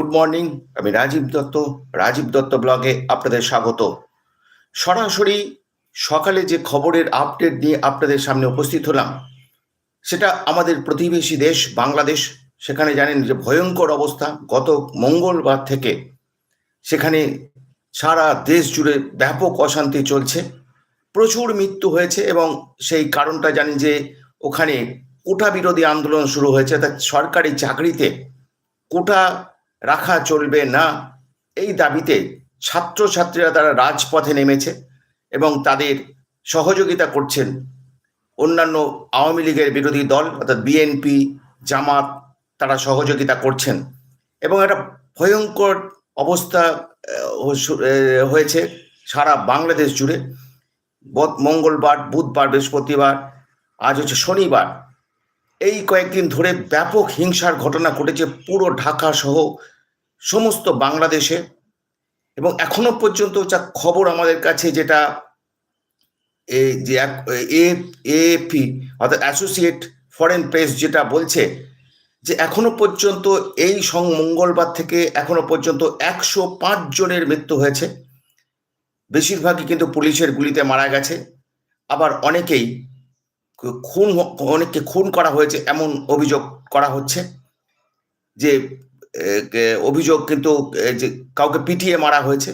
Good morning, আমি রাজীব দত্ত রাজীব দত্ত ব্লগে আপনাদের স্বাগত। সরাসরি সকালে যে খবরের আপডেট নিয়ে আপনাদের সামনে উপস্থিত হলাম, সেটা আমাদের প্রতিবেশী দেশ, বাংলাদেশ। সেখানে জানেন যে ভয়ঙ্কর অবস্থা, গত মঙ্গলবার থেকে সেখানে সারা দেশ জুড়ে ব্যাপক অশান্তি চলছে। প্রচুর মৃত্যু হয়েছে এবং সেই কারণটা জানি যে ওখানে কোটা বিরোধী আন্দোলন শুরু হয়েছে তা সরকারি চাকরিতে কোটা রাখা চলবে না। এই দাবিতে ছাত্রছাত্রীরা তারা রাজপথে নেমেছে এবং তাদের সহযোগিতা করছেন অন্যান্য আওয়ামী লীগের বিরোধী দল, অর্থাৎ বিএনপি জামাত, তারা সহযোগিতা করছেন। এবং একটা ভয়ঙ্কর অবস্থা হয়েছে সারা বাংলাদেশ জুড়ে। মঙ্গলবার, বুধবার, বৃহস্পতিবার, আজ হচ্ছে শনিবার। এই কয়েকদিন ধরে ব্যাপক হিংসার ঘটনা ঘটেছে পুরো ঢাকা সহ সমস্ত বাংলাদেশে এবং এখনও পর্যন্ত যা খবর আমাদের কাছে যেটা এই যে অর্থাৎ অ্যাসোসিয়েট ফরেন প্রেস যেটা বলছে যে এখনও পর্যন্ত এই সং, মঙ্গলবার থেকে এখনও পর্যন্ত একশো পাঁচ জনের মৃত্যু হয়েছে। বেশিরভাগই কিন্তু পুলিশের গুলিতে মারা গেছে। আবার অনেকেই খুন, অনেককে খুন করা হয়েছে এমন অভিযোগ করা হচ্ছে যে অভিযোগ কিন্তু যে কাউকে পিটিয়ে মারা হয়েছে।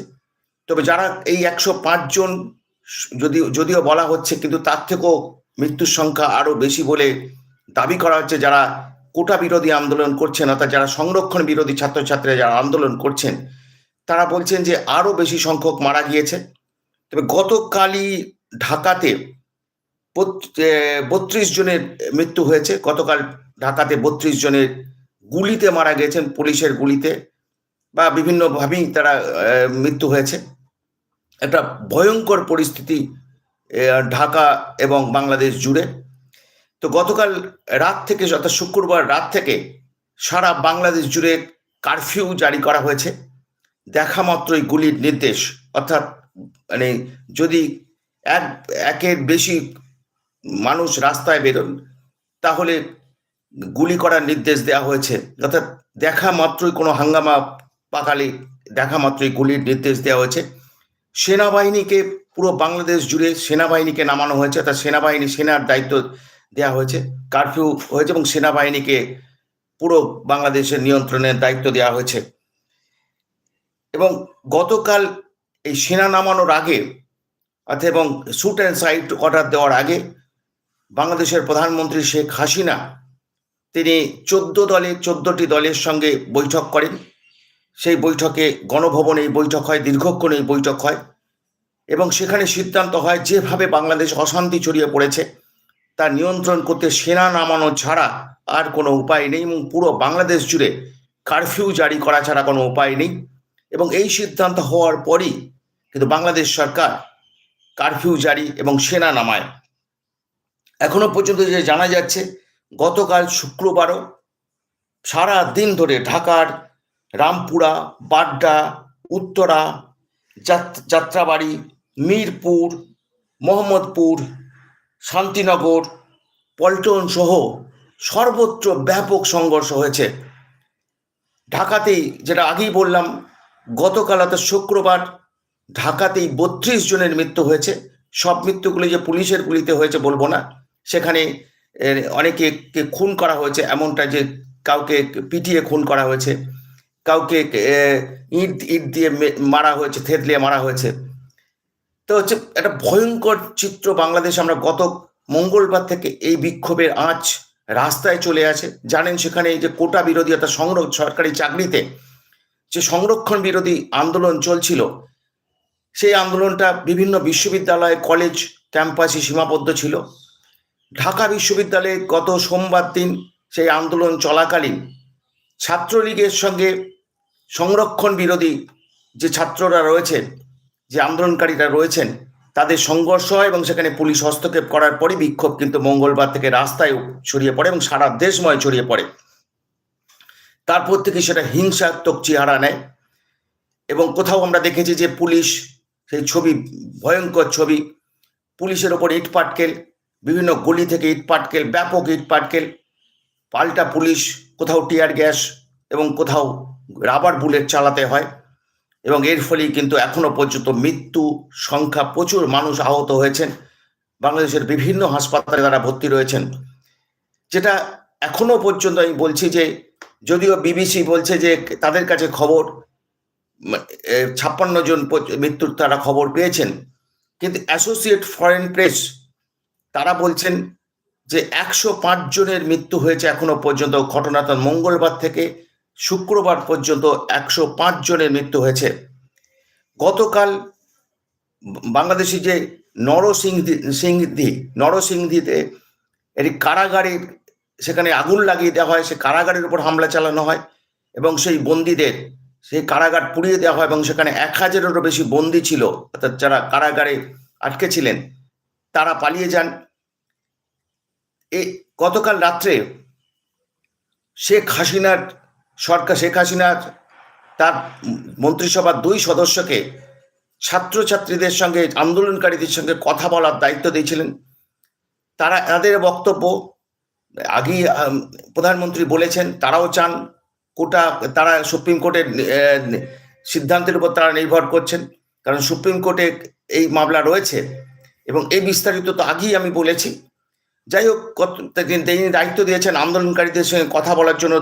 তবে যারা এই একশো জন যদিও যদিও বলা হচ্ছে, কিন্তু তার থেকেও মৃত্যুর সংখ্যা আরও বেশি বলে দাবি করা হচ্ছে। যারা কোটা বিরোধী আন্দোলন করছেন, অর্থাৎ যারা সংরক্ষণ বিরোধী ছাত্রছাত্রীরা যারা আন্দোলন করছেন, তারা বলছেন যে আরও বেশি সংখ্যক মারা গিয়েছে। তবে গতকালই ঢাকাতে বত্রিশ জনের মৃত্যু হয়েছে। গতকাল ঢাকাতে বত্রিশ জনের গুলিতে মারা গেছেন, পুলিশের গুলিতে বা বিভিন্নভাবেই তারা মৃত্যু হয়েছে। একটা ভয়ঙ্কর পরিস্থিতি ঢাকা এবং বাংলাদেশ জুড়ে। তো গতকাল রাত থেকে, অর্থাৎ শুক্রবার রাত থেকে সারা বাংলাদেশ জুড়ে কারফিউ জারি করা হয়েছে। দেখা মাত্রই গুলির নির্দেশ, অর্থাৎ মানে যদি এক, একের বেশি মানুষ রাস্তায় বেরোন, তাহলে গুলি করার নির্দেশ দেওয়া হয়েছে। অর্থাৎ দেখা মাত্রই কোনো হাঙ্গামা পাকালে দেখা মাত্রই গুলির নির্দেশ দেওয়া হয়েছে। সেনাবাহিনীকে পুরো বাংলাদেশ জুড়ে সেনাবাহিনীকে নামানো হয়েছে, অর্থাৎ সেনাবাহিনী, সেনার দায়িত্ব দেওয়া হয়েছে, কারফিউ হয়েছে এবং সেনাবাহিনীকে পুরো বাংলাদেশের নিয়ন্ত্রণের দায়িত্ব দেওয়া হয়েছে। এবং গতকাল এই সেনা নামানোর আগে, অর্থাৎ এবং শুট অ্যান্ড সাইট অর্ডার দেওয়ার আগে, বাংলাদেশের প্রধানমন্ত্রী শেখ হাসিনা তিনি চোদ্দ দলে, চোদ্দটি দলের সঙ্গে বৈঠক করেন। সেই বৈঠকে গণভবনে এই বৈঠক হয়, দীর্ঘক্ষণ এই বৈঠক হয় এবং সেখানে সিদ্ধান্ত হয়, যেভাবে বাংলাদেশ অশান্তি ছড়িয়ে পড়েছে তা নিয়ন্ত্রণ করতে সেনা নামানো ছাড়া আর কোনো উপায় নেই এবং পুরো বাংলাদেশ জুড়ে কারফিউ জারি করা ছাড়া কোনো উপায় নেই এবং এই সিদ্ধান্ত হওয়ার পরই কিন্তু বাংলাদেশ সরকার কারফিউ জারি এবং সেনা নামায়। এখনও পর্যন্ত যে জানা যাচ্ছে গতকাল শুক্রবারও সারা দিন ধরে ঢাকার রামপুরা, বাড্ডা, উত্তরা যাত্রাবাড়ি, মিরপুর, মোহাম্মদপুর, শান্তিনগর, পল্টন সহ সর্বত্র ব্যাপক সংঘর্ষ হয়েছে। ঢাকাতেই যেটা আগেই বললাম, গতকাল অর্থাৎ শুক্রবার ঢাকাতেই বত্রিশ জনের মৃত্যু হয়েছে। সব মৃত্যুগুলি যে পুলিশের গুলিতে হয়েছে বলব না। সেখানে অনেকে খুন করা হয়েছে, এমনটা যে কাউকে পিটিয়ে খুন করা হয়েছে, কাউকে ইট ইট দিয়ে মারা হয়েছে থেতলিয়ে মারা হয়েছে। তো হচ্ছে একটা ভয়ঙ্কর চিত্র বাংলাদেশ আমরা গত মঙ্গলবার থেকে এই বিক্ষোভের আঁচ রাস্তায় চলে আসে জানেন সেখানে এই যে কোটা বিরোধী অর্থাৎ সংরক্ষ সরকারি চাকরিতে যে সংরক্ষণ বিরোধী আন্দোলন চলছিল, সেই আন্দোলনটা বিভিন্ন বিশ্ববিদ্যালয়, কলেজ, ক্যাম্পাসে সীমাবদ্ধ ছিল। ঢাকা বিশ্ববিদ্যালয়ে গত সোমবার দিন সেই আন্দোলন চলাকালীন ছাত্রলীগের সঙ্গে সংরক্ষণ বিরোধী যে ছাত্ররা রয়েছেন, যে আন্দোলনকারীরা রয়েছেন, তাদের সংঘর্ষ হয় এবং সেখানে পুলিশ হস্তক্ষেপ করার পরই বিক্ষোভ কিন্তু মঙ্গলবার থেকে রাস্তায় ছড়িয়ে পড়ে এবং সারা দেশময় ছড়িয়ে পড়ে। তারপর থেকে সেটা হিংসাত্মক চেহারা নেয় এবং কোথাও আমরা দেখেছি যে পুলিশ সেই ছবি, ভয়ঙ্কর ছবি, পুলিশের ওপর ইট পাটকেল বিভিন্ন গলি থেকে ইট পাটকেল, ব্যাপক ইট পাটকেল, পাল্টা পুলিশ, কোথাও টিয়ার গ্যাস এবং কোথাও রাবার বুলেট চালাতে হয় এবং এর ফলেই কিন্তু এখনও পর্যন্ত মৃত্যু সংখ্যা প্রচুর মানুষ আহত হয়েছেন। বাংলাদেশের বিভিন্ন হাসপাতালে তারা ভর্তি রয়েছেন। যেটা এখনও পর্যন্ত আমি বলছি যে, যদিও বিবিসি বলছে যে, তাদের কাছে খবর ছাপ্পান্ন জন মৃত্যুর তারা খবর পেয়েছেন। কিন্তু অ্যাসোসিয়েট ফরেন প্রেস তারা বলছেন যে একশো পাঁচ জনের মৃত্যু হয়েছে এখনও পর্যন্ত ঘটনাটা মঙ্গলবার থেকে শুক্রবার পর্যন্ত একশো পাঁচ জনের মৃত্যু হয়েছে। গতকাল বাংলাদেশি যে নরসিংহি সিংহি নরসিংদীতে এটি কারাগারের সেখানে আগুন লাগিয়ে দেওয়া হয়, সে কারাগারের উপর হামলা চালানো হয় এবং সেই বন্দীদের সেই কারাগার পুড়িয়ে দেওয়া হয় এবং সেখানে এক হাজারেরও বেশি বন্দী ছিল, অর্থাৎ যারা কারাগারে আটকে ছিলেন, তারা পালিয়ে যান। এই গতকাল রাত্রে শেখ হাসিনার সরকার শেখ হাসিনার তার মন্ত্রিসভার দুই সদস্যকে ছাত্রছাত্রীদের সঙ্গে, আন্দোলনকারীদের সঙ্গে কথা বলার দায়িত্ব দিয়েছিলেন। তারা তাদের বক্তব্য আগেই প্রধানমন্ত্রী বলেছেন, তারাও চান কোটা, তারা সুপ্রিম কোর্টের সিদ্ধান্তের উপর তারা নির্ভর করছেন। কারণ সুপ্রিম কোর্টে এই মামলা রয়েছে এবং এই বিস্তারিত তো আগেই আমি বলেছি। যাই হোক তিনি দায়িত্ব দিয়েছেন আন্দোলনকারীদের সঙ্গে কথা বলার জন্য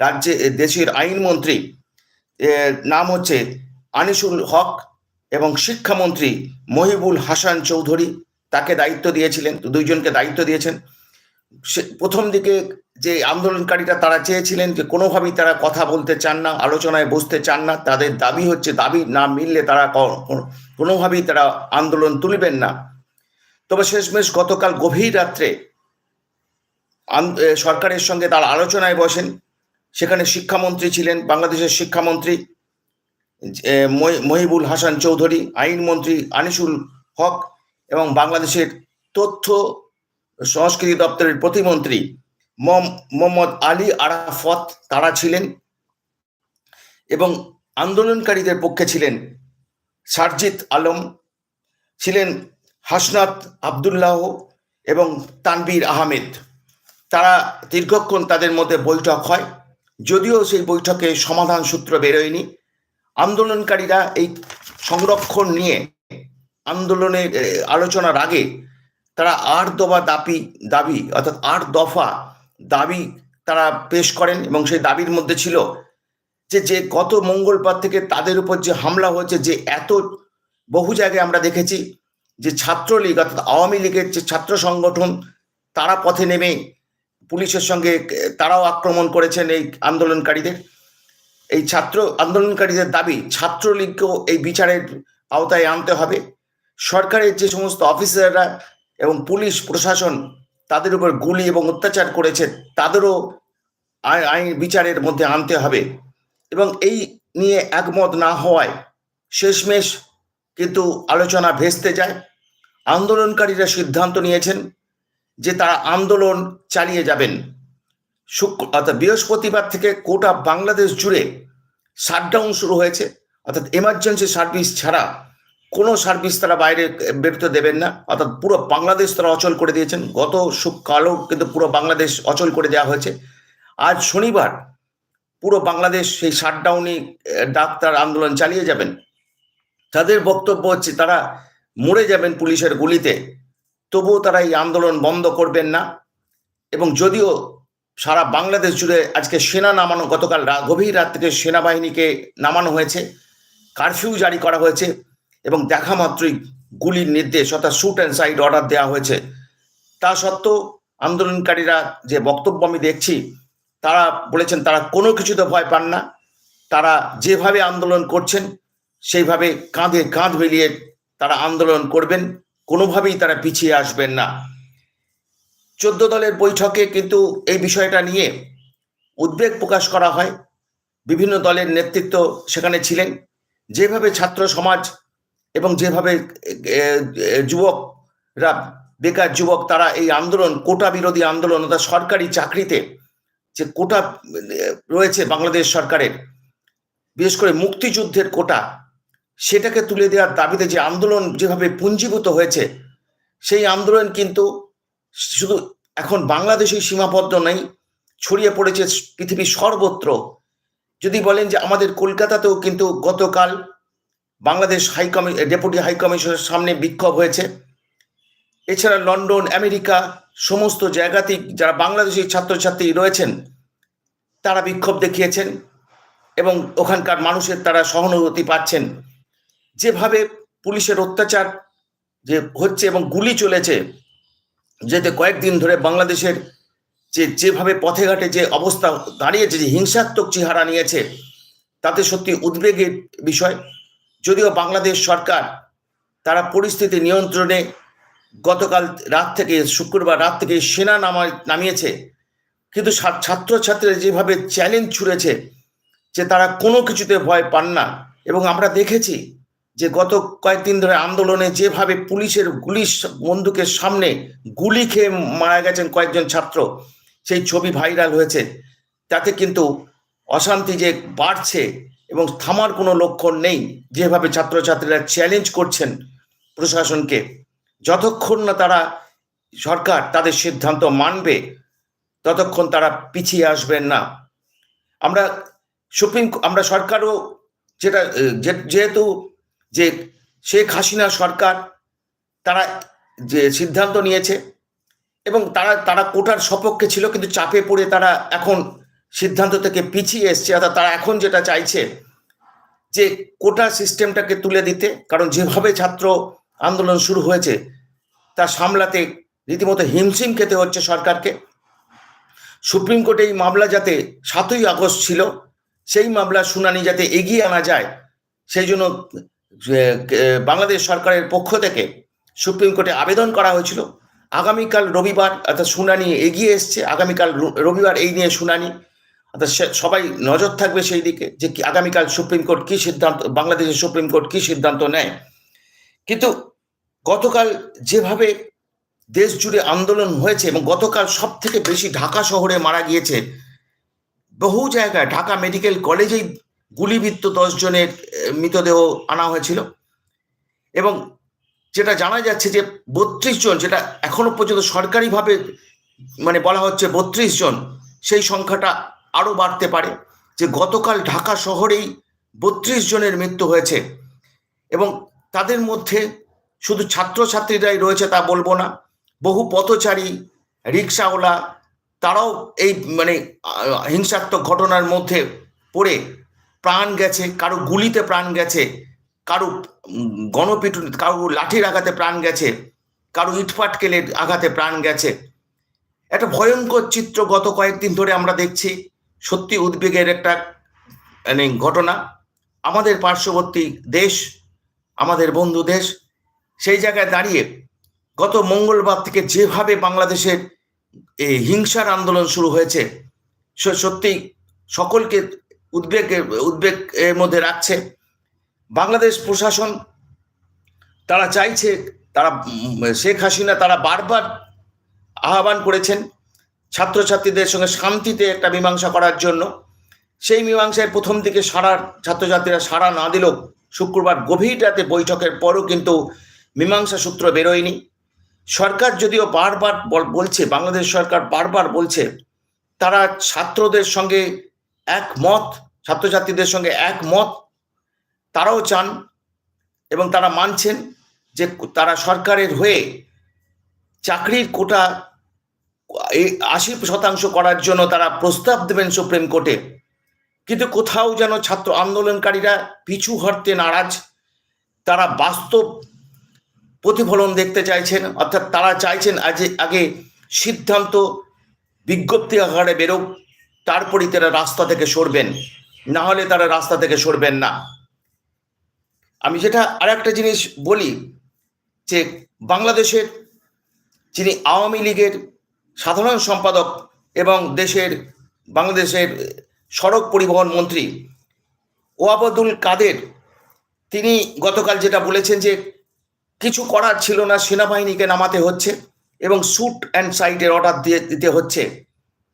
রাজ্যে দেশের আইনমন্ত্রী নাম হচ্ছে আনিসুল হক এবং শিক্ষামন্ত্রী মহিবুল হাসান চৌধুরী। তাকে দায়িত্ব দিয়েছিলেন, দুইজনকে দায়িত্ব দিয়েছেন। প্রথম দিকে যে আন্দোলনকারীরা তারা চেয়েছিলেন যে কোনোভাবেই তারা কথা বলতে চান না, আলোচনায় বসতে চান না, তাদের দাবি হচ্ছে, দাবি না মিললে তারা কোনোভাবেই তারা আন্দোলন তুলবেন না। তবে শেষমেশ গতকাল গভীর রাত্রে সরকারের সঙ্গে তার আলোচনায় বসেন। সেখানে শিক্ষামন্ত্রী ছিলেন, বাংলাদেশের শিক্ষামন্ত্রী মহিবুল হাসান চৌধুরী, আইনমন্ত্রী আনিসুল হক এবং বাংলাদেশের তথ্য সংস্কৃতি দপ্তরের প্রতিমন্ত্রী মোহাম্মদ আলী আরাফত তারা ছিলেন এবং আন্দোলনকারীদের পক্ষে ছিলেন সারজিৎ আলম। ছিলেন হাসনাত আবদুল্লাহ এবং তানবীর আহমেদ। তারা দীর্ঘক্ষণ তাদের মধ্যে বৈঠক হয়, যদিও সেই বৈঠকে সমাধান সূত্র বেরোয়নি। আন্দোলনকারীরা এই সংরক্ষণ নিয়ে আন্দোলনের আলোচনার আগে তারা আট দফা দাবি দাবি, অর্থাৎ আট দফা দাবি তারা পেশ করেন এবং সেই দাবির মধ্যে ছিল যে যে গত মঙ্গলবার থেকে তাদের উপর যে হামলা হয়েছে, যে এত বহু জায়গায় আমরা দেখেছি যে ছাত্রলীগ অর্থাৎ আওয়ামী লীগের যে ছাত্র সংগঠন, তারা পথে নেমে পুলিশের সঙ্গে, তারাও আক্রমণ করেছেন এই আন্দোলনকারীদের। এই ছাত্র আন্দোলনকারীদের দাবি, ছাত্রলীগকেও এই বিচারের আওতায় আনতে হবে। সরকারের যে সমস্ত অফিসাররা এবং পুলিশ, প্রশাসন তাদের উপর গুলি এবং অত্যাচার করেছে, তাদেরও আইন বিচারের মধ্যে আনতে হবে। এবং এই নিয়ে একমত না হওয়ায় শেষমেশ কিন্তু আলোচনা ভেস্তে যায়। আন্দোলনকারীরা সিদ্ধান্ত নিয়েছেন যে তারা আন্দোলন চালিয়ে যাবেন। শুক্র, অর্থাৎ বৃহস্পতিবার থেকে গোটা বাংলাদেশ জুড়ে শাটডাউন শুরু হয়েছে। অর্থাৎ এমার্জেন্সি সার্ভিস ছাড়া কোনো সার্ভিস তারা বাইরে বেরোতে দেবেন না। অর্থাৎ পুরো বাংলাদেশ তারা অচল করে দিয়েছেন। গত কালও কিন্তু পুরো বাংলাদেশ অচল করে দেওয়া হয়েছে। আজ শনিবার পুরো বাংলাদেশ সেই শাটডাউনই ডাক্তার আন্দোলন চালিয়ে যাবেন। তাদের বক্তব্য হচ্ছে তারা মরে যাবেন পুলিশের গুলিতে, তবুও তারা এই আন্দোলন বন্ধ করবেন না। এবং যদিও সারা বাংলাদেশ জুড়ে আজকে সেনা নামানো, গতকাল গভীর রাত থেকে সেনাবাহিনীকে নামানো হয়েছে, কারফিউ জারি করা হয়েছে এবং দেখা মাত্রই গুলির নির্দেশ অর্থাৎ শুট অ্যান্ড সাইড অর্ডার দেওয়া হয়েছে। তা সত্ত্বেও আন্দোলনকারীরা যে বক্তব্য আমি দেখছি, তারা বলেছেন তারা কোনো কিছুতে ভয় পান না। তারা যেভাবে আন্দোলন করছেন সেইভাবে কাঁধে কাঁধ মিলিয়ে তারা আন্দোলন করবেন, কোনোভাবেই তারা পিছিয়ে আসবেন না। চোদ্দ দলের বৈঠকে কিন্তু এই বিষয়টা নিয়ে উদ্বেগ প্রকাশ করা হয়। বিভিন্ন দলের নেতৃত্ব সেখানে ছিলেন। যেভাবে ছাত্র সমাজ এবং যেভাবে যুবকরা, বেকার যুবক, তারা এই আন্দোলন, কোটা বিরোধী আন্দোলন, অর্থাৎ সরকারি চাকরিতে যে কোটা রয়েছে বাংলাদেশ সরকারের, বিশেষ করে মুক্তিযুদ্ধের কোটা সেটাকে তুলে দেওয়ার দাবিতে যে আন্দোলন যেভাবে পুঞ্জীভূত হয়েছে, সেই আন্দোলন কিন্তু শুধু এখন বাংলাদেশেই সীমাবদ্ধ নেই, ছড়িয়ে পড়েছে পৃথিবীর সর্বত্র। যদি বলেন যে আমাদের কলকাতাতেও কিন্তু গতকাল বাংলাদেশ হাইকমি ডেপুটি হাইকমিশনের সামনে বিক্ষোভ হয়েছে। এছাড়া লন্ডন, আমেরিকা সমস্ত জায়গাতেই যারা বাংলাদেশি ছাত্রছাত্রী রয়েছেন, তারা বিক্ষোভ দেখিয়েছেন এবং ওখানকার মানুষের তারা সহানুভূতি পাচ্ছেন। যেভাবে পুলিশের অত্যাচার যে হচ্ছে এবং গুলি চলেছে, যেতে কয়েকদিন ধরে বাংলাদেশের যে যেভাবে পথে ঘাটে যে অবস্থা দাঁড়িয়েছে, যে হিংসাত্মক চেহারা নিয়েছে, তাতে সত্যি উদ্বেগের বিষয়। যদিও বাংলাদেশ সরকার তারা পরিস্থিতি নিয়ন্ত্রণে গতকাল রাত থেকে, শুক্রবার রাত থেকে সেনা নামা নামিয়েছে। কিন্তু ছাত্রছাত্রীরা যেভাবে চ্যালেঞ্জ ছুড়েছে, যে তারা কোনো কিছুতে ভয় পান না। এবং আমরা দেখেছি যে গত কয়েকদিন ধরে আন্দোলনে যেভাবে পুলিশের গুলি বন্দুকের সামনে গুলি খেয়ে মারা গেছেন কয়েকজন ছাত্র, সেই ছবি ভাইরাল হয়েছে। তাতে কিন্তু অশান্তি যে বাড়ছে এবং থামার কোনো লক্ষণ নেই, যেভাবে ছাত্রছাত্রীরা চ্যালেঞ্জ করছেন প্রশাসনকে। যতক্ষণ না তারা সরকার তাদের সিদ্ধান্ত মানবে, ততক্ষণ তারা পিছিয়ে আসবেন না। আমরা সুপ্রিম আমরা সরকারও যেটা যেহেতু যে শেখ হাসিনা সরকার তারা যে সিদ্ধান্ত নিয়েছে এবং তারা তারা কোটার সপক্ষে ছিল কিন্তু চাপে পড়ে তারা এখন সিদ্ধান্ত থেকে পিছিয়ে এসছে, অর্থাৎ তারা এখন যেটা চাইছে যে কোটা সিস্টেমটাকে তুলে দিতে, কারণ যেভাবে ছাত্র আন্দোলন শুরু হয়েছে তা সামলাতে রীতিমতো হিমশিম খেতে হচ্ছে সরকারকে। সুপ্রিম কোর্টে এই মামলা যাতে সাতই আগস্ট ছিল, সেই মামলা শুনানি যাতে এগিয়ে আনা যায়, সেই জন্য বাংলাদেশ সরকারের পক্ষ থেকে সুপ্রিম কোর্টে আবেদন করা হয়েছিল। আগামীকাল রবিবার অর্থাৎ শুনানি এগিয়ে এসছে। আগামীকাল রবিবার এই নিয়ে শুনানি। অর্থাৎ সবাই নজর থাকবে সেই দিকে যে আগামীকাল সুপ্রিম কোর্ট কি সিদ্ধান্ত, বাংলাদেশের সুপ্রিম কোর্ট কি সিদ্ধান্ত নেয়। কিন্তু গতকাল যেভাবে দেশ জুড়ে আন্দোলন হয়েছে এবং গতকাল সব থেকে বেশি ঢাকা শহরে মারা গিয়েছে, বহু জায়গায় ঢাকা মেডিকেল কলেজেই গুলিবিদ্ধ দশ জনের মৃতদেহ আনা হয়েছিল। এবং যেটা জানা যাচ্ছে যে বত্রিশ জন, যেটা এখনও পর্যন্ত সরকারিভাবে মানে বলা হচ্ছে বত্রিশ জন, সেই সংখ্যাটা আরও বাড়তে পারে। যে গতকাল ঢাকা শহরেই বত্রিশ জনের মৃত্যু হয়েছে। এবং তাদের মধ্যে শুধু ছাত্রছাত্রীরাই রয়েছে তা বলব না, বহু পথচারী, রিক্সাওয়ালা, তারাও এই মানে হিংসাত্মক ঘটনার মধ্যে পড়ে প্রাণ গেছে, কারও গুলিতে প্রাণ গেছে, কারও গণপিটুনি, কারও লাঠির আঘাতে প্রাণ গেছে, কারও কেলে আঘাতে প্রাণ গেছে। একটা ভয়ঙ্কর চিত্র গত কয়েকদিন ধরে আমরা দেখছি, সত্যি উদ্বেগের একটা মানে ঘটনা। আমাদের পার্শ্ববর্তী দেশ, আমাদের বন্ধু দেশ, সেই জায়গায় দাঁড়িয়ে গত মঙ্গলবার থেকে যেভাবে বাংলাদেশের এই হিংসার আন্দোলন শুরু হয়েছে সত্যি সকলকে উদ্বেগ উদ্বেগ এর মধ্যে রাখছে। বাংলাদেশ প্রশাসন, তারা চাইছে, তারা শেখ হাসিনা তারা বারবার আহ্বান করেছেন ছাত্রছাত্রীদের সঙ্গে শান্তিতে একটা মীমাংসা করার জন্য। সেই মীমাংসায় প্রথম দিকে সারা ছাত্রছাত্রীরা সারা না দিলেও শুক্রবার গভীর রাতে বৈঠকের পরও কিন্তু মীমাংসা সূত্র বেরোয়নি। সরকার যদিও বারবার বলছে, বাংলাদেশ সরকার বারবার বলছে, তারা ছাত্রদের সঙ্গে একমত, ছাত্রছাত্রীদের সঙ্গে একমত, তারাও চান এবং তারা মানছেন যে তারা সরকারের হয়ে চাকরির কোটা এই আশি শতাংশ করার জন্য তারা প্রস্তাব দেবেন সুপ্রিম কোর্টে। কিন্তু কোথাও যেন ছাত্র আন্দোলনকারীরা পিছু হটতে নারাজ। তারা বাস্তব প্রতিফলন দেখতে চাইছেন, অর্থাৎ তারা চাইছেন আজ, আগে সিদ্ধান্ত বিজ্ঞপ্তি আকারে বেরোক। তারপরই তারা রাস্তা থেকে সরবেন। না হলে তারা রাস্তা থেকে সরবেন না। আমি যেটা আর একটা জিনিস বলি, যে বাংলাদেশের যিনি আওয়ামী লীগের সাধারণ সম্পাদক এবং দেশের, বাংলাদেশের সড়ক পরিবহন মন্ত্রী ওয়াবদুল কাদের, তিনি গতকাল যেটা বলেছেন যে কিছু করার ছিল না, সেনাবাহিনীকে নামাতে হচ্ছে এবং স্যুট অ্যান্ড সাইটের অর্ডার দিয়ে দিতে হচ্ছে।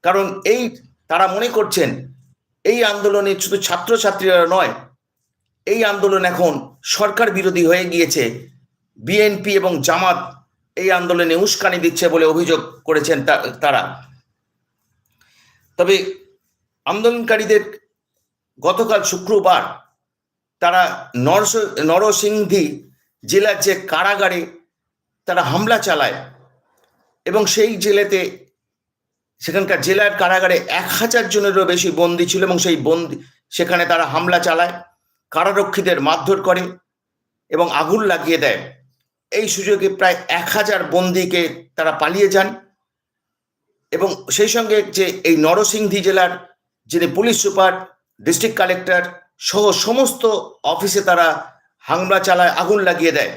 কারণ এই তারা মনে করছেন, এই আন্দোলনে শুধু ছাত্রছাত্রীরা নয়, এই আন্দোলন এখন সরকার বিরোধী হয়ে গিয়েছে। বিএনপি এবং জামাত এই আন্দোলনে উস্কানি দিচ্ছে বলে অভিযোগ করেছেন তারা। তবে আন্দোলনকারীদের গতকাল শুক্রবার তারা নরস, নরসিংদী জেলার যে কারাগারে তারা হামলা চালায় এবং সেই জেলেতে সেখানকার জেলার কারাগারে এক হাজার জনেরও বেশি বন্দি ছিল এবং সেই বন্দি, সেখানে তারা হামলা চালায়, কারারক্ষীদের মারধর করে এবং আগুন লাগিয়ে দেয়। এই সুযোগে প্রায় এক হাজার বন্দিকে তারা পালিয়ে যান এবং সেই সঙ্গে যে এই নরসিংদী জেলার যিনি পুলিশ সুপার, ডিস্ট্রিক্ট কালেক্টর সহ সমস্ত অফিসে তারা হামলা চালায়, আগুন লাগিয়ে দেয়।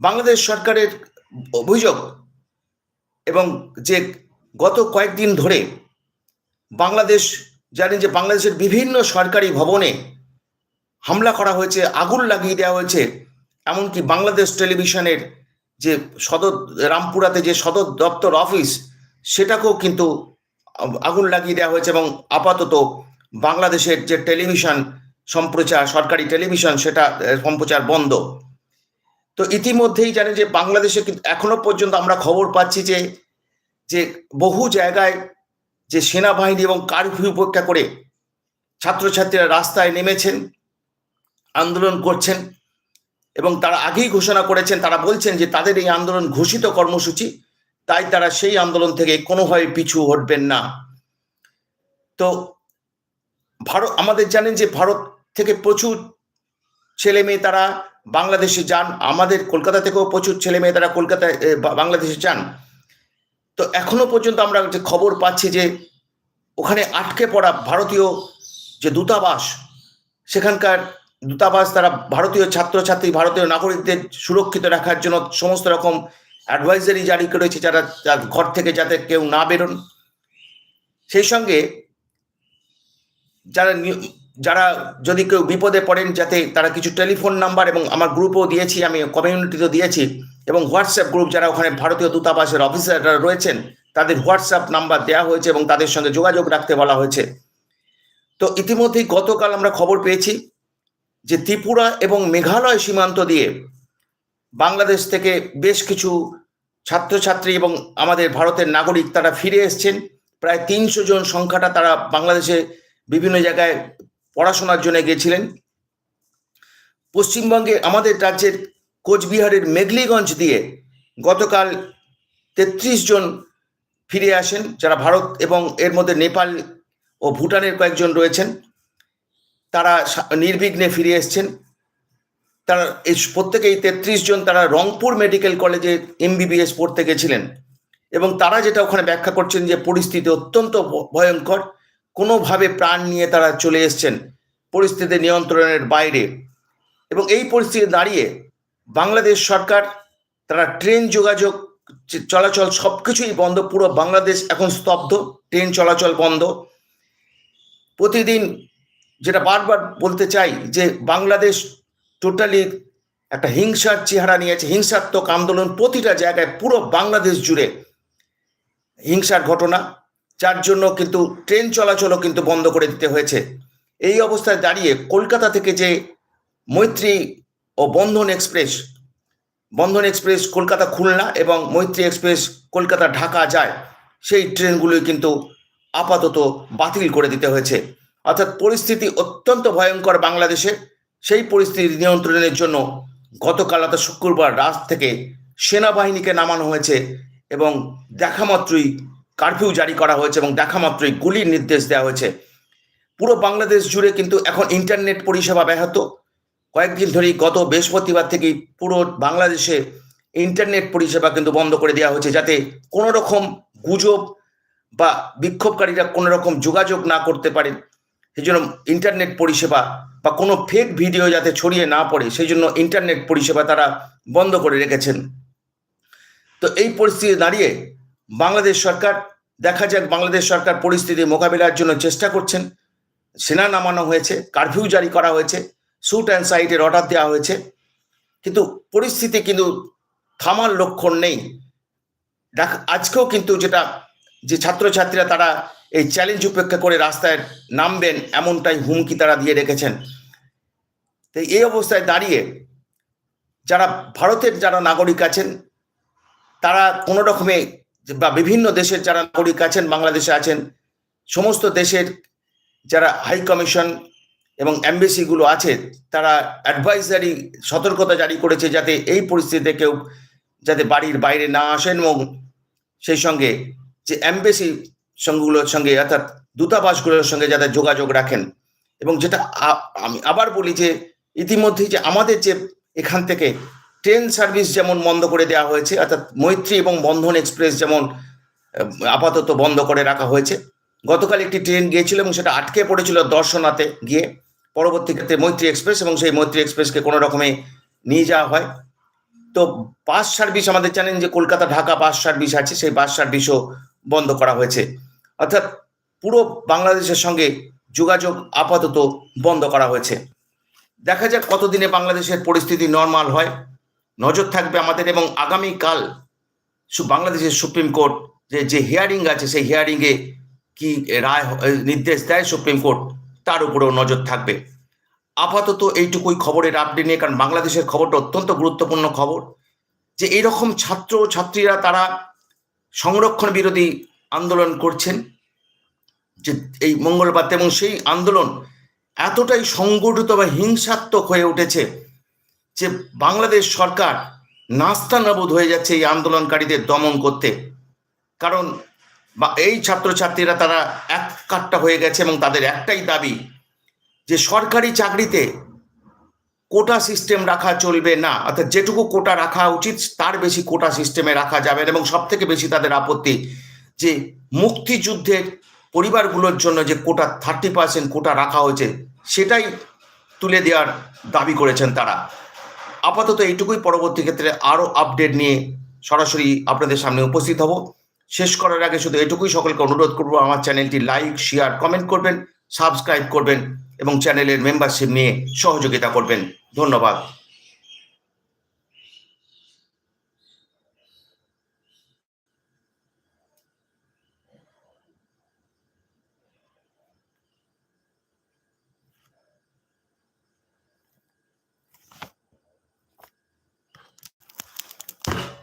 বাংলাদেশ সরকারের অভিযোগ এবং যে গত কয়েকদিন ধরে বাংলাদেশ, জানেন যে বাংলাদেশের বিভিন্ন সরকারি ভবনে হামলা করা হয়েছে, আগুন লাগিয়ে দেওয়া হয়েছে, এমনকি বাংলাদেশ টেলিভিশনের যে সদর, রামপুরাতে যে সদর দপ্তর অফিস, সেটাকেও কিন্তু আগুন লাগিয়ে দেওয়া হয়েছে এবং আপাতত বাংলাদেশের যে টেলিভিশন সম্প্রচার, সরকারি টেলিভিশন, সেটা সম্প্রচার বন্ধ। তো ইতিমধ্যেই জানেন যে বাংলাদেশে কিন্তু এখনও পর্যন্ত আমরা খবর পাচ্ছি যে যে বহু জায়গায় যে সেনাবাহিনী এবং কারফিউ উপেক্ষা করে ছাত্রছাত্রীরা রাস্তায় নেমেছেন, আন্দোলন করছেন এবং তারা আগেই ঘোষণা করেছেন, তারা বলছেন যে তাদের এই আন্দোলন ঘোষিত কর্মসূচি, তাই তারা সেই আন্দোলন থেকে কোনোভাবে পিছু হটবেন না। তো ভারত, আমাদের জানেন যে ভারত থেকে প্রচুর ছেলে মেয়ে তারা বাংলাদেশে যান, আমাদের কলকাতা থেকেও প্রচুর ছেলে মেয়ে তারা কলকাতায় বাংলাদেশে যান। তো এখনও পর্যন্ত আমরা যে খবর পাচ্ছি যে ওখানে আটকে পড়া ভারতীয় যে দূতাবাস, সেখানকার দূতাবাস তারা ভারতীয় ছাত্রছাত্রী, ভারতীয় নাগরিকদের সুরক্ষিত রাখার জন্য সমস্ত রকম অ্যাডভাইজারি জারি করেছে যারা ঘর থেকে যাতে কেউ না বেরোন। সেই সঙ্গে যারা যারা যদি কেউ বিপদে পড়েন যাতে তারা কিছু টেলিফোন নাম্বার এবং আমার গ্রুপও দিয়েছি, আমি কমিউনিটিতেও দিয়েছি এবং হোয়াটসঅ্যাপ গ্রুপ যারা ওখানে ভারতীয় দূতাবাসের অফিসাররা রয়েছেন, তাদের হোয়াটসঅ্যাপ নাম্বার দেওয়া হয়েছে এবং তাদের সঙ্গে যোগাযোগ রাখতে বলা হয়েছে। তো ইতিমধ্যেই গতকাল আমরা খবর পেয়েছি যে ত্রিপুরা এবং মেঘালয় সীমান্ত দিয়ে বাংলাদেশ থেকে বেশ কিছু ছাত্রছাত্রী এবং আমাদের ভারতের নাগরিক তারা ফিরে এসছেন। প্রায় তিনশো জন সংখ্যাটা তারা বাংলাদেশে বিভিন্ন জায়গায় পড়াশোনার জন্য গিয়েছিলেন। পশ্চিমবঙ্গে আমাদের রাজ্যের কোচবিহারের মেঘলিগঞ্জ দিয়ে গতকাল তেত্রিশ জন ফিরে আসেন, যারা ভারত এবং এর মধ্যে নেপাল ও ভুটানের কয়েকজন রয়েছেন। তারা নির্বিঘ্নে ফিরে এসছেন। তারা, এই প্রত্যেকেই তেত্রিশ জন তারা রংপুর মেডিকেল কলেজে এমবিবিএস পড়তে গেছিলেন। এবং তারা যেটা ওখানে ব্যাখ্যা করছেন যে পরিস্থিতি অত্যন্ত ভয়ঙ্কর। কোনোভাবে প্রাণ নিয়ে তারা চলে এসছেন পরিস্থিতি নিয়ন্ত্রণের বাইরে। এবং এই পরিস্থিতি দাঁড়িয়ে বাংলাদেশ সরকার, তারা ট্রেন যোগাযোগ চলাচল সব কিছুই বন্ধ, পুরো বাংলাদেশ এখন স্তব্ধ, ট্রেন চলাচল বন্ধ। প্রতিদিন যেটা বারবার বলতে চাই যে বাংলাদেশ টোটালি একটা হিংসার চেহারা নিয়েছে হিংসাত্মক আন্দোলন প্রতিটা জায়গায় পুরো বাংলাদেশ জুড়ে হিংসার ঘটনা, যার জন্য কিন্তু ট্রেন চলাচলও কিন্তু বন্ধ করে দিতে হয়েছে। এই অবস্থায় দাঁড়িয়ে কলকাতা থেকে যে মৈত্রী ও বন্ধন এক্সপ্রেস। বন্ধন এক্সপ্রেস কলকাতা খুলনা এবং মৈত্রী এক্সপ্রেস কলকাতা ঢাকা যায়। সেই ট্রেনগুলোই কিন্তু আপাতত বাতিল করে দিতে হয়েছে। অর্থাৎ পরিস্থিতি অত্যন্ত ভয়ঙ্কর বাংলাদেশে। সেই পরিস্থিতি নিয়ন্ত্রণের জন্য গতকাল অর্থাৎ শুক্রবার রাত থেকে সেনাবাহিনীকে নামানো হয়েছে এবং দেখামাত্রই কারফিউ জারি করা হয়েছে এবং দেখামাত্রই গুলির নির্দেশ দেওয়া হয়েছে। পুরো বাংলাদেশ জুড়ে কিন্তু এখন ইন্টারনেট পরিষেবা ব্যাহত। কয়েকদিন ধরেই গত বৃহস্পতিবার থেকেই পুরো বাংলাদেশে ইন্টারনেট পরিষেবা কিন্তু বন্ধ করে দেওয়া হয়েছে যাতে কোনো রকম গুজব বা বিক্ষোভকারীরা কোনো রকম যোগাযোগ না করতে পারে। সেই জন্য ইন্টারনেট পরিষেবা বা কোনো ফেক ভিডিও যাতে ছড়িয়ে না পড়ে সেই জন্য ইন্টারনেট পরিষেবা তারা বন্ধ করে রেখেছেন। তো এই পরিস্থিতি দাঁড়িয়ে বাংলাদেশ সরকার, দেখা যাক বাংলাদেশ সরকার পরিস্থিতি মোকাবিলার জন্য চেষ্টা করছেন। সেনা নামানো হয়েছে কারফিউ জারি করা হয়েছে। শুট অ্যান্ড সাইটের অর্ডার দেওয়া হয়েছে। কিন্তু পরিস্থিতি কিন্তু থামার লক্ষণ নেই। আজকেও কিন্তু যেটা, যে ছাত্রছাত্রীরা তারা এই চ্যালেঞ্জ উপেক্ষা করে রাস্তায় নামবেন, এমনটাই হুমকি তারা দিয়ে রেখেছেন। তো এই অবস্থায় দাঁড়িয়ে যারা ভারতের যারা নাগরিক আছেন, তারা কোনো রকমে বা বিভিন্ন দেশের যারা নাগরিক আছেন, বাংলাদেশে আছেন, সমস্ত দেশের যারা হাই কমিশন এবং অ্যাম্বাসিগুলো আছে, তারা অ্যাডভাইজারি সতর্কতা জারি করেছে যাতে এই পরিস্থিতিতে কেউ যাতে বাড়ির বাইরে না আসেন এবং সেই সঙ্গে যে অ্যাম্বাসি সঙ্গগুলোর সঙ্গে অর্থাৎ দূতাবাসগুলোর সঙ্গে যাতে যোগাযোগ রাখেন। এবং যেটা আমি আবার বলি যে ইতিমধ্যেই যে আমাদের যে এখান থেকে ট্রেন সার্ভিস যেমন বন্ধ করে দেওয়া হয়েছে, অর্থাৎ মৈত্রী এবং বন্ধন এক্সপ্রেস যেমন আপাতত বন্ধ করে রাখা হয়েছে। গতকাল একটি ট্রেন গিয়েছিল এবং সেটা আটকে পড়েছিল দর্শনাতে গিয়ে। পরবর্তী ক্ষেত্রে মৈত্রী এক্সপ্রেস এবং সেই মৈত্রী এক্সপ্রেসকে কোনো রকমে নিয়ে যাওয়া হয়। তো বাস সার্ভিস আমাদের জানেন যে কলকাতা ঢাকা বাস সার্ভিস আছে, সেই বাস সার্ভিসও বন্ধ করা হয়েছে। অর্থাৎ পুরো বাংলাদেশের সঙ্গে যোগাযোগ আপাতত বন্ধ করা হয়েছে। দেখা যাক কতদিনে বাংলাদেশের পরিস্থিতি নর্মাল হয়। নজর থাকবে আমাদের এবং আগামীকাল বাংলাদেশের সুপ্রিম কোর্ট যে যে হিয়ারিং আছে, সেই হিয়ারিংয়ে কি রায় নির্দেশ দেয় সুপ্রিম কোর্ট। তার উপরেও নজর থাকবে। আপাতত এইটুকুই খবরের আপডেট নিয়ে, কারণ বাংলাদেশের খবরটা অত্যন্ত গুরুত্বপূর্ণ খবর, যে এইরকম ছাত্র ছাত্রীরা তারা সংরক্ষণ বিরোধী আন্দোলন করছেন, যে এই মঙ্গলবার, এবং সেই আন্দোলন এতটাই সংগঠিত বা হিংসাত্মক হয়ে উঠেছে, যে বাংলাদেশ সরকার নাস্তানাবুদ হয়ে যাচ্ছে এই আন্দোলনকারীদের দমন করতে। কারণ বা এই ছাত্রছাত্রীরা তারা এক কাট্টা হয়ে গেছে এবং তাদের একটাই দাবি যে সরকারি চাকরিতে কোটা সিস্টেম রাখা চলবে না। অর্থাৎ যেটুকু কোটা রাখা উচিত, তার বেশি কোটা সিস্টেমে রাখা যাবে না এবং সব থেকে বেশি তাদের আপত্তি যে মুক্তিযুদ্ধের পরিবারগুলোর জন্য যে কোটা থার্টি পার্সেন্ট কোটা রাখা হয়েছে, সেটাই তুলে দেওয়ার দাবি করেছেন তারা। আপাতত এইটুকুই। পরবর্তী ক্ষেত্রে আরও আপডেট নিয়ে সরাসরি আপনাদের সামনে উপস্থিত হব। শেষ করার আগে শুধু এটুকুই সকলকে অনুরোধ করব, আমার চ্যানেলটি লাইক, শেয়ার, কমেন্ট করবেন, সাবস্ক্রাইব করবেন এবং চ্যানেলের মেম্বারশিপ নিয়ে সহযোগিতা করবেন। ধন্যবাদ।